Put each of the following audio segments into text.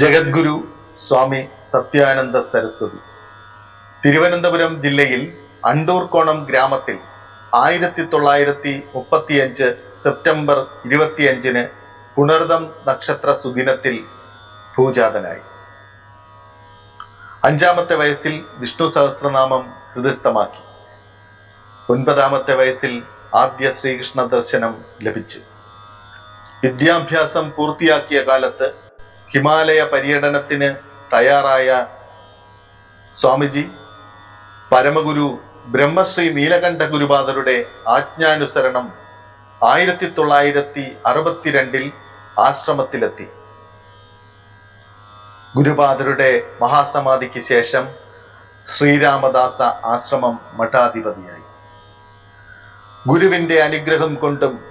ജഗദ്ഗുരു സ്വാമി സത്യാനന്ദ സരസ്വതി. തിരുവനന്തപുരം ജില്ലയിൽ അണ്ടൂർക്കോണം ഗ്രാമത്തിൽ ആയിരത്തി തൊള്ളായിരത്തി മുപ്പത്തിയഞ്ച് സെപ്റ്റംബർ ഇരുപത്തിയഞ്ചിന് പുണർദം നക്ഷത്ര സുദിനത്തിൽ ഭൂജാതനായി അഞ്ചാമത്തെ വയസ്സിൽ വിഷ്ണു സഹസ്രനാമം ഹൃദയസ്ഥമാക്കി. ഒൻപതാമത്തെ വയസ്സിൽ ആദ്യ ശ്രീകൃഷ്ണ ദർശനം ലഭിച്ചു. വിദ്യാഭ്യാസം പൂർത്തിയാക്കിയ കാലത്ത് ഹിമാലയ പര്യടനത്തിന് തയ്യാറായ സ്വാമിജി പരമഗുരു ബ്രഹ്മശ്രീ നീലകണ്ഠ ഗുരുപാദരുടെ ആജ്ഞാനുസരണം ആയിരത്തി തൊള്ളായിരത്തി അറുപത്തിരണ്ടിൽ ആശ്രമത്തിലെത്തി. ഗുരുപാദരുടെ മഹാസമാധിക്ക് ശേഷം ശ്രീരാമദാസ ആശ്രമം മഠാധിപതിയായി. ഗുരുവിന്റെ അനുഗ്രഹം കൊണ്ടും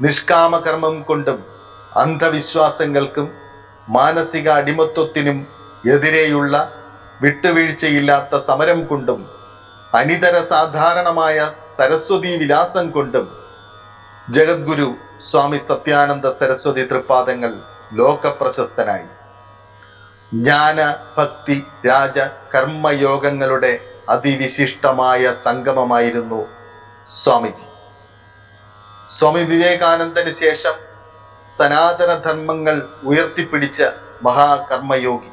നിഷ്കാമകർമ്മം കൊണ്ടും അന്ധവിശ്വാസങ്ങൾക്കും മാനസിക അടിമത്വത്തിനും എതിരെയുള്ള വിട്ടുവീഴ്ചയില്ലാത്ത സമരം കൊണ്ടും അനിതര സാധാരണമായ സരസ്വതി വിലാസം കൊണ്ടും ജഗദ്ഗുരു സ്വാമി സത്യാനന്ദ സരസ്വതി തൃപ്പാദങ്ങൾ ലോകപ്രശസ്തനായി. ജ്ഞാന ഭക്തി രാജ കർമ്മയോഗങ്ങളുടെ അതിവിശിഷ്ടമായ സംഗമമായിരുന്നു സ്വാമിജി. സ്വാമി വിവേകാനന്ദന് ശേഷം സനാതന ധർമ്മങ്ങൾ ഉയർത്തിപ്പിടിച്ച മഹാകർമ്മയോഗി.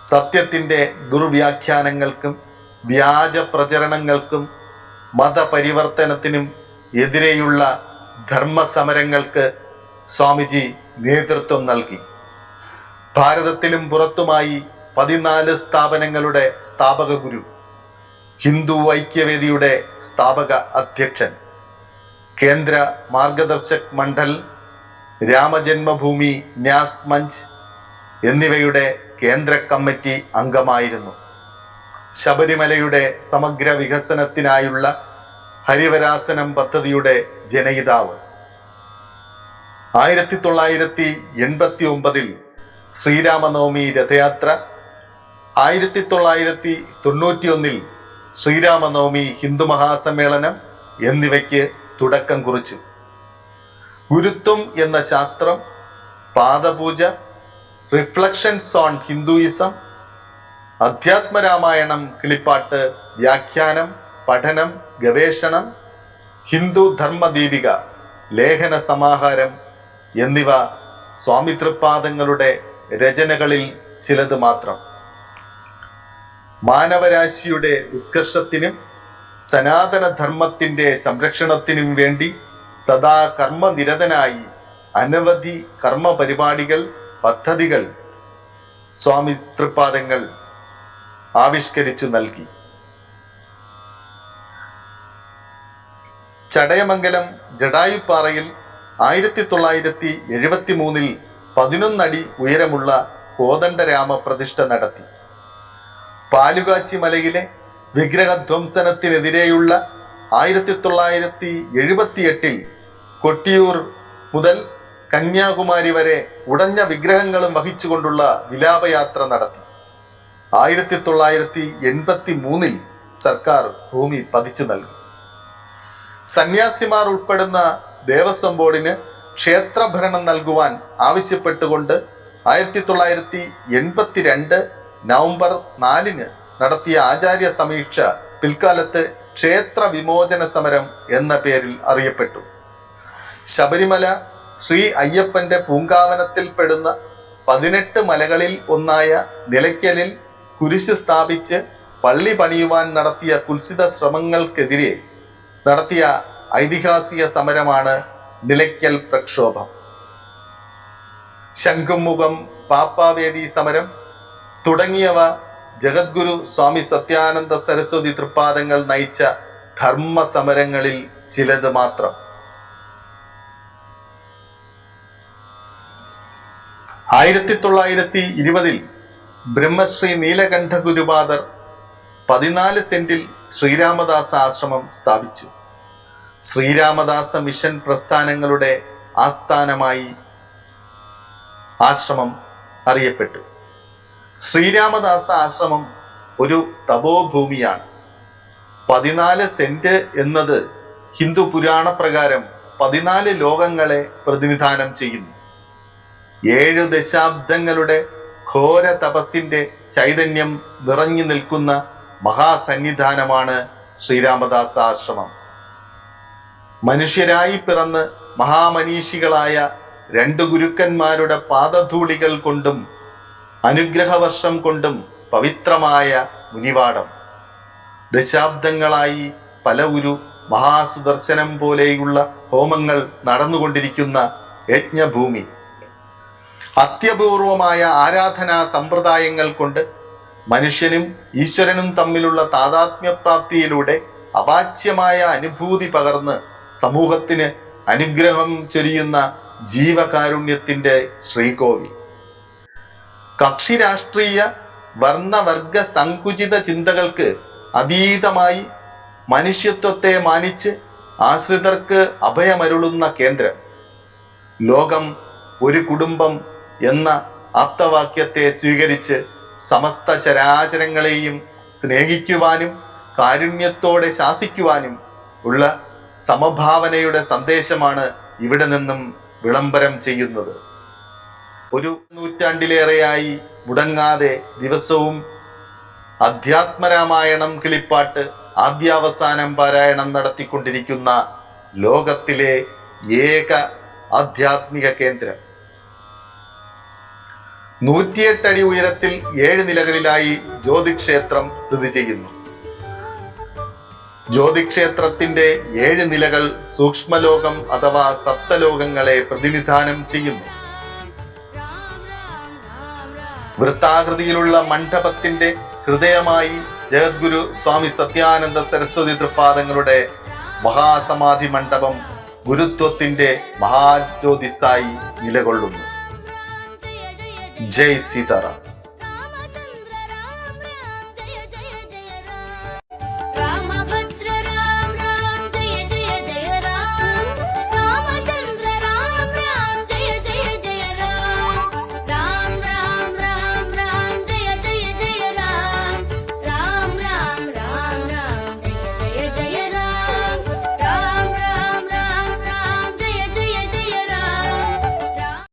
സത്യത്തിന്റെ ദുർവ്യാഖ്യാനങ്ങൾക്കും വ്യാജ പ്രചരണങ്ങൾക്കും മതപരിവർത്തനത്തിനും എതിരെയുള്ള ധർമ്മസമരങ്ങൾക്ക് സ്വാമിജി നേതൃത്വം നൽകി. ഭാരതത്തിലും പുറത്തുമായി പതിനാല് സ്ഥാപനങ്ങളുടെ സ്ഥാപക ഗുരു ഹിന്ദു ഐക്യവേദിയുടെ സ്ഥാപക അധ്യക്ഷൻ കേന്ദ്ര മാർഗദർശക് മണ്ഡൽ രാമജന്മഭൂമി ന്യാസ് മഞ്ച് എന്നിവയുടെ കേന്ദ്ര കമ്മിറ്റി അംഗമായിരുന്നു. ശബരിമലയുടെ സമഗ്ര വികസനത്തിനായുള്ള ഹരിവരാസനം പദ്ധതിയുടെ ജനയിതാവ്. ആയിരത്തി തൊള്ളായിരത്തി എൺപത്തി ഒമ്പതിൽ ശ്രീരാമനവമി രഥയാത്ര ആയിരത്തി തൊള്ളായിരത്തി തൊണ്ണൂറ്റിയൊന്നിൽ ശ്രീരാമനവമി ഹിന്ദു മഹാസമ്മേളനം എന്നിവയ്ക്ക് തുടക്കം കുറിച്ചു. ഗുരുത്വം എന്ന ശാസ്ത്രം Padapooja reflections on Hinduism Adhyatmaramayanam Kilippattu വ്യാഖ്യാനം പഠനം ഗവേഷണം ഹിന്ദു ധർമ്മദീപിക ലേഖന സമാഹാരം എന്നിവ സ്വാമി തൃപ്പാദങ്ങളുടെ രചനകളിൽ ചിലത് മാത്രം. മാനവരാശിയുടെ ഉത്കർഷത്തിനും സനാതനധർമ്മത്തിന്റെ സംരക്ഷണത്തിനും വേണ്ടി സദാ കർമ്മനിരതനായി അനവധി കർമ്മ പരിപാടികൾ പദ്ധതികൾ സ്വാമി തൃപ്പാദങ്ങൾ ആവിഷ്കരിച്ചു നൽകി. ചടയമംഗലം ജഡായുപ്പാറയിൽ ആയിരത്തി തൊള്ളായിരത്തി എഴുപത്തി മൂന്നിൽ പതിനൊന്നടി ഉയരമുള്ള കോദണ്ഡരാമ പ്രതിഷ്ഠ നടത്തി. പാലുകാച്ചി മലയിലെ വിഗ്രഹധ്വംസനത്തിനെതിരെയുള്ള ആയിരത്തി തൊള്ളായിരത്തി എഴുപത്തി എട്ടിൽ കൊട്ടിയൂർ മുതൽ കന്യാകുമാരി വരെ ഉടഞ്ഞ വിഗ്രഹങ്ങളും വഹിച്ചുകൊണ്ടുള്ള വിലാപയാത്ര നടത്തി. ആയിരത്തി തൊള്ളായിരത്തി എൺപത്തി മൂന്നിൽ സർക്കാർ ഭൂമി പതിച്ചു നൽകി. സന്യാസിമാർ ഉൾപ്പെടുന്ന ദേവസ്വം ബോർഡിന് ക്ഷേത്രഭരണം നൽകുവാൻ ആവശ്യപ്പെട്ടുകൊണ്ട് ആയിരത്തി തൊള്ളായിരത്തി എൺപത്തിരണ്ട് നവംബർ നാലിന് നടത്തിയ ആചാര്യ സമീക്ഷ പിൽക്കാലത്ത് ക്ഷേത്ര വിമോചന സമരം എന്ന പേരിൽ അറിയപ്പെട്ടു. ശബരിമല ശ്രീ അയ്യപ്പന്റെ പൂങ്കാവനത്തിൽ പെടുന്ന പതിനെട്ട് മലകളിൽ ഒന്നായ നിലയ്ക്കലിൽ കുരിശ് സ്ഥാപിച്ച് പള്ളി പണിയുവാൻ നടത്തിയ കുൽസിത ശ്രമങ്ങൾക്കെതിരെ നടത്തിയ ഐതിഹാസിക സമരമാണ് നിലയ്ക്കൽ പ്രക്ഷോഭം. ശംഖുമുഖം പാപ്പാവേദി സമരം തുടങ്ങിയവ ജഗദ്ഗുരു സ്വാമി സത്യാനന്ദ സരസ്വതി തൃപ്പാദങ്ങൾ നയിച്ച ധർമ്മ സമരങ്ങളിൽ ചിലത് മാത്രം. ആയിരത്തി തൊള്ളായിരത്തി ഇരുപതിൽ ബ്രഹ്മശ്രീ നീലകണ്ഠ ഗുരുപാദർ പതിനാല് സെന്റിൽ ശ്രീരാമദാസ ആശ്രമം സ്ഥാപിച്ചു. ശ്രീരാമദാസ മിഷൻ പ്രസ്ഥാനങ്ങളുടെ ആസ്ഥാനമായി ആശ്രമം അറിയപ്പെട്ടു. ശ്രീരാമദാസ ആശ്രമം ഒരു തപോഭൂമിയാണ്. പതിനാല് സെന്റ് എന്നത് ഹിന്ദു പുരാണ പ്രകാരം പതിനാല് ലോകങ്ങളെ പ്രതിനിധാനം ചെയ്യുന്നു. ഏഴു ദശാബ്ദങ്ങളുടെ ഘോര തപസ്സിന്റെ ചൈതന്യം നിറഞ്ഞു നിൽക്കുന്ന മഹാസന്നിധാനമാണ് ശ്രീരാമദാസ ആശ്രമം. മനുഷ്യരായി പിറന്ന് മഹാമനീഷികളായ രണ്ട് ഗുരുക്കന്മാരുടെ പാദധൂളികൾ കൊണ്ടും അനുഗ്രഹവർഷം കൊണ്ടും പവിത്രമായ മുനിവാടം. ദശാബ്ദങ്ങളായി പല ഒരു മഹാസുദർശനം പോലെയുള്ള ഹോമങ്ങൾ നടന്നുകൊണ്ടിരിക്കുന്ന യജ്ഞഭൂമി. അത്യപൂർവമായ ആരാധനാ സമ്പ്രദായങ്ങൾ കൊണ്ട് മനുഷ്യനും ഈശ്വരനും തമ്മിലുള്ള താതാത്മ്യപ്രാപ്തിയിലൂടെ അവാച്യമായ അനുഭൂതി പകർന്ന് സമൂഹത്തിന് അനുഗ്രഹം ചൊരിയുന്ന ജീവകാരുണ്യത്തിന്റെ ശ്രീകോവിൽ. കക്ഷി രാഷ്ട്രീയ വർണവർഗ സങ്കുചിത ചിന്തകൾക്ക് അതീതമായി മനുഷ്യത്വത്തെ മാനിച്ച് ആശ്രിതർക്ക് അഭയമരുളുന്ന കേന്ദ്രം. ലോകം ഒരു കുടുംബം എന്ന ആപ്തവാക്യത്തെ സ്വീകരിച്ച് സമസ്ത ചരാചരങ്ങളെയും സ്നേഹിക്കുവാനും കാരുണ്യത്തോടെ ശാസിക്കുവാനും ഉള്ള സമഭാവനയുടെ സന്ദേശമാണ് ഇവിടെ നിന്നും വിളംബരം ചെയ്യുന്നത്. ഒരു നൂറ്റാണ്ടിലേറെയായി മുടങ്ങാതെ ദിവസവും അധ്യാത്മരാമായണം കിളിപ്പാട്ട് ആദ്യാവസാനം പാരായണം നടത്തിക്കൊണ്ടിരിക്കുന്ന ലോകത്തിലെ ഏക ആധ്യാത്മിക കേന്ദ്രം. നൂറ്റിയെട്ടടി ഉയരത്തിൽ ഏഴ് നിലകളിലായി ജ്യോതിക്ഷേത്രം സ്ഥിതി ചെയ്യുന്നു. ജ്യോതിക്ഷേത്രത്തിന്റെ ഏഴ് നിലകൾ സൂക്ഷ്മലോകം അഥവാ സപ്തലോകങ്ങളെ പ്രതിനിധാനം ചെയ്യുന്നു. വൃത്താകൃതിയിലുള്ള മണ്ഡപത്തിന്റെ ഹൃദയമായി ജഗദ്ഗുരു സ്വാമി സത്യാനന്ദ സരസ്വതി തൃപ്പാദങ്ങളുടെ മഹാസമാധി മണ്ഡപം ഗുരുത്വത്തിന്റെ മഹാജ്യോതിസായി നിലകൊള്ളുന്നു. ജയ് സീതാറാം